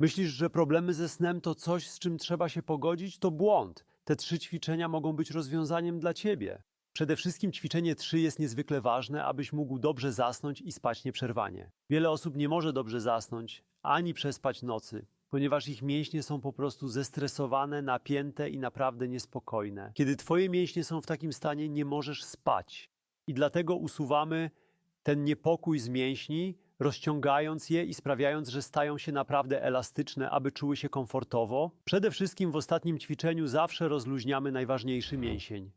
Myślisz, że problemy ze snem to coś, z czym trzeba się pogodzić? To błąd. Te trzy ćwiczenia mogą być rozwiązaniem dla ciebie. Przede wszystkim ćwiczenie 3 jest niezwykle ważne, abyś mógł dobrze zasnąć i spać nieprzerwanie. Wiele osób nie może dobrze zasnąć ani przespać nocy, ponieważ ich mięśnie są po prostu zestresowane, napięte i naprawdę niespokojne. Kiedy twoje mięśnie są w takim stanie, nie możesz spać. I dlatego usuwamy ten niepokój z mięśni, rozciągając je i sprawiając, że stają się naprawdę elastyczne, aby czuły się komfortowo. Przede wszystkim w ostatnim ćwiczeniu zawsze rozluźniamy najważniejszy mięsień.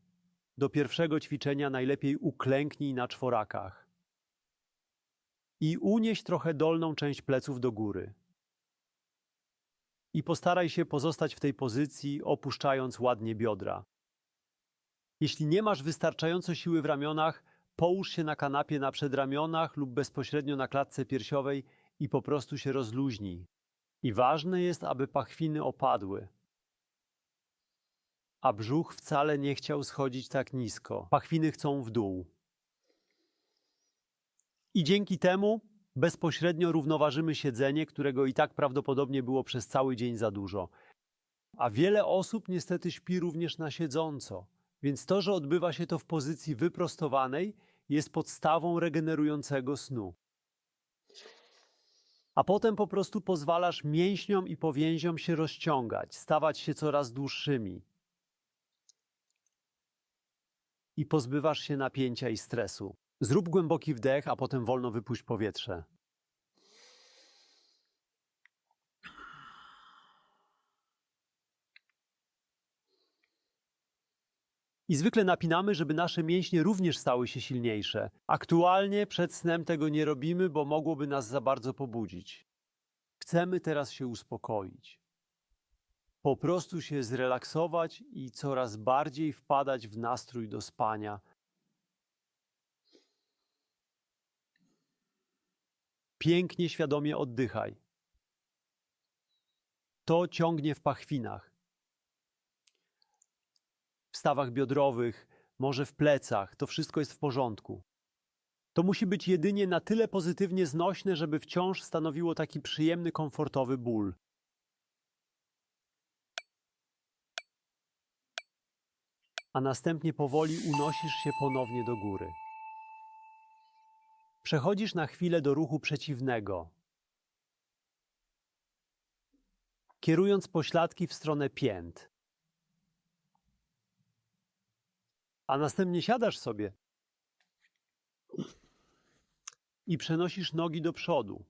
Do pierwszego ćwiczenia najlepiej uklęknij na czworakach. I unieś trochę dolną część pleców do góry. I postaraj się pozostać w tej pozycji, opuszczając ładnie biodra. Jeśli nie masz wystarczająco siły w ramionach, połóż się na kanapie na przedramionach lub bezpośrednio na klatce piersiowej i po prostu się rozluźnij. I ważne jest, aby pachwiny opadły. A brzuch wcale nie chciał schodzić tak nisko. Pachwiny chcą w dół. I dzięki temu bezpośrednio równoważymy siedzenie, którego i tak prawdopodobnie było przez cały dzień za dużo. A wiele osób niestety śpi również na siedząco. Więc to, że odbywa się to w pozycji wyprostowanej, jest podstawą regenerującego snu. A potem po prostu pozwalasz mięśniom i powięziom się rozciągać, stawać się coraz dłuższymi. I pozbywasz się napięcia i stresu. Zrób głęboki wdech, a potem wolno wypuść powietrze. I zwykle napinamy, żeby nasze mięśnie również stały się silniejsze. Aktualnie przed snem tego nie robimy, bo mogłoby nas za bardzo pobudzić. Chcemy teraz się uspokoić. Po prostu się zrelaksować i coraz bardziej wpadać w nastrój do spania. Pięknie, świadomie oddychaj. To ciągnie w pachwinach w stawach biodrowych, może w plecach, to wszystko jest w porządku. To musi być jedynie na tyle pozytywnie znośne, żeby wciąż stanowiło taki przyjemny, komfortowy ból. A następnie powoli unosisz się ponownie do góry. Przechodzisz na chwilę do ruchu przeciwnego, kierując pośladki w stronę pięt. A następnie siadasz sobie i przenosisz nogi do przodu.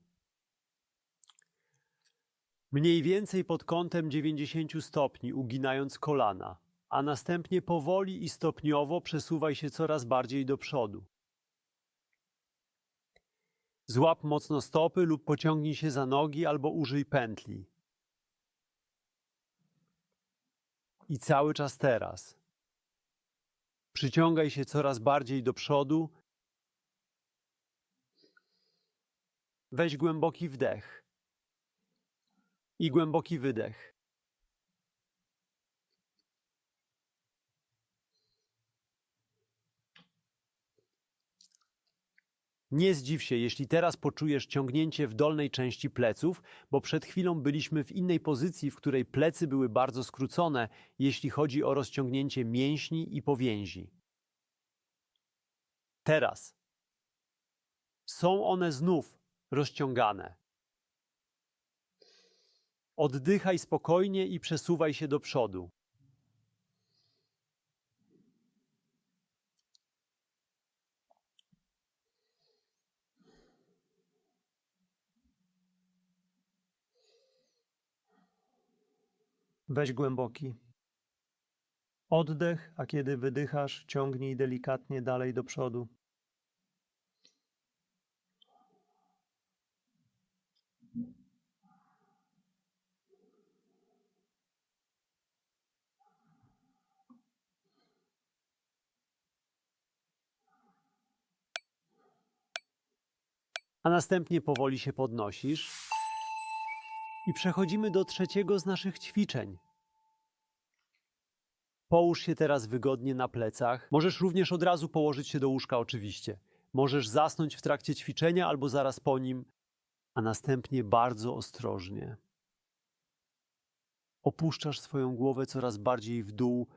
Mniej więcej pod kątem 90 stopni, uginając kolana, a następnie powoli i stopniowo przesuwaj się coraz bardziej do przodu. Złap mocno stopy lub pociągnij się za nogi albo użyj pętli. I cały czas teraz. Przyciągaj się coraz bardziej do przodu. Weź głęboki wdech i głęboki wydech. Nie zdziw się, jeśli teraz poczujesz ciągnięcie w dolnej części pleców, bo przed chwilą byliśmy w innej pozycji, w której plecy były bardzo skrócone, jeśli chodzi o rozciągnięcie mięśni i powięzi. Teraz są one znów rozciągane. Oddychaj spokojnie i przesuwaj się do przodu. Weź głęboki oddech, a kiedy wydychasz, ciągnij delikatnie dalej do przodu. A następnie powoli się podnosisz. I przechodzimy do trzeciego z naszych ćwiczeń. Połóż się teraz wygodnie na plecach. Możesz również od razu położyć się do łóżka, oczywiście. Możesz zasnąć w trakcie ćwiczenia albo zaraz po nim, a następnie bardzo ostrożnie Opuszczasz swoją głowę coraz bardziej w dół.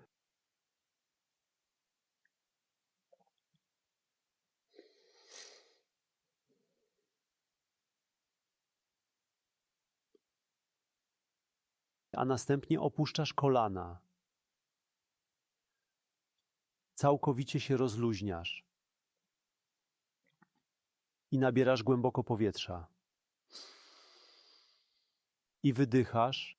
A następnie opuszczasz kolana. Całkowicie się rozluźniasz i nabierasz głęboko powietrza. I wydychasz.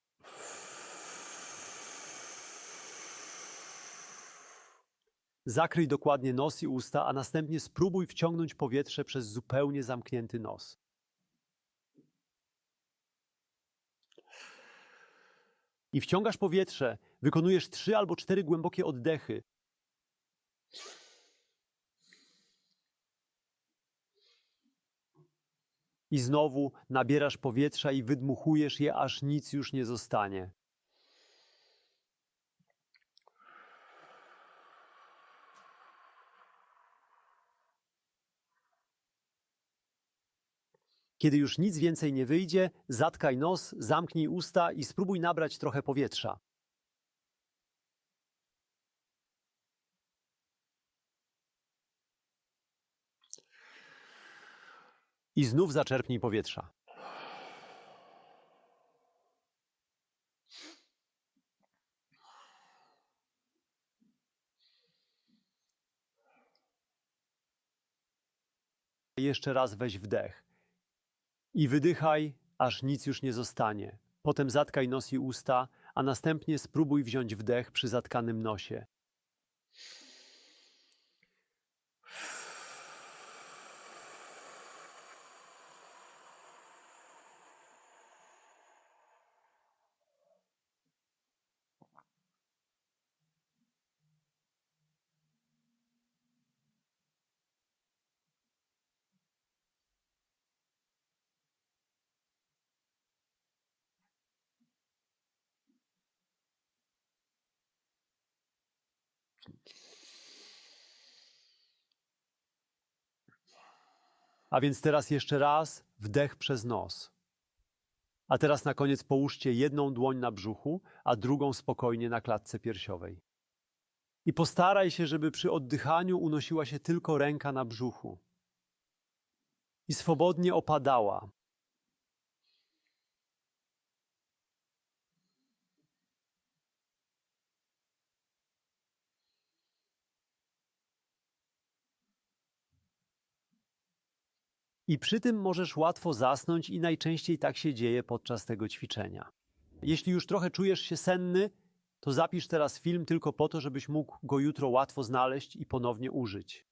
Zakryj dokładnie nos i usta, a następnie spróbuj wciągnąć powietrze przez zupełnie zamknięty nos. I wciągasz powietrze, wykonujesz trzy albo cztery głębokie oddechy. I znowu nabierasz powietrza i wydmuchujesz je, aż nic już nie zostanie. Kiedy już nic więcej nie wyjdzie, zatkaj nos, zamknij usta i spróbuj nabrać trochę powietrza. I znów zaczerpnij powietrza. Jeszcze raz weź wdech. I wydychaj, aż nic już nie zostanie. Potem zatkaj nos i usta, a następnie spróbuj wziąć wdech przy zatkanym nosie. A więc teraz jeszcze raz wdech przez nos. A teraz na koniec połóżcie jedną dłoń na brzuchu, a drugą spokojnie na klatce piersiowej. I postaraj się, żeby przy oddychaniu unosiła się tylko ręka na brzuchu. I swobodnie opadała. I przy tym możesz łatwo zasnąć, i najczęściej tak się dzieje podczas tego ćwiczenia. Jeśli już trochę czujesz się senny, to zapisz teraz film tylko po to, żebyś mógł go jutro łatwo znaleźć i ponownie użyć.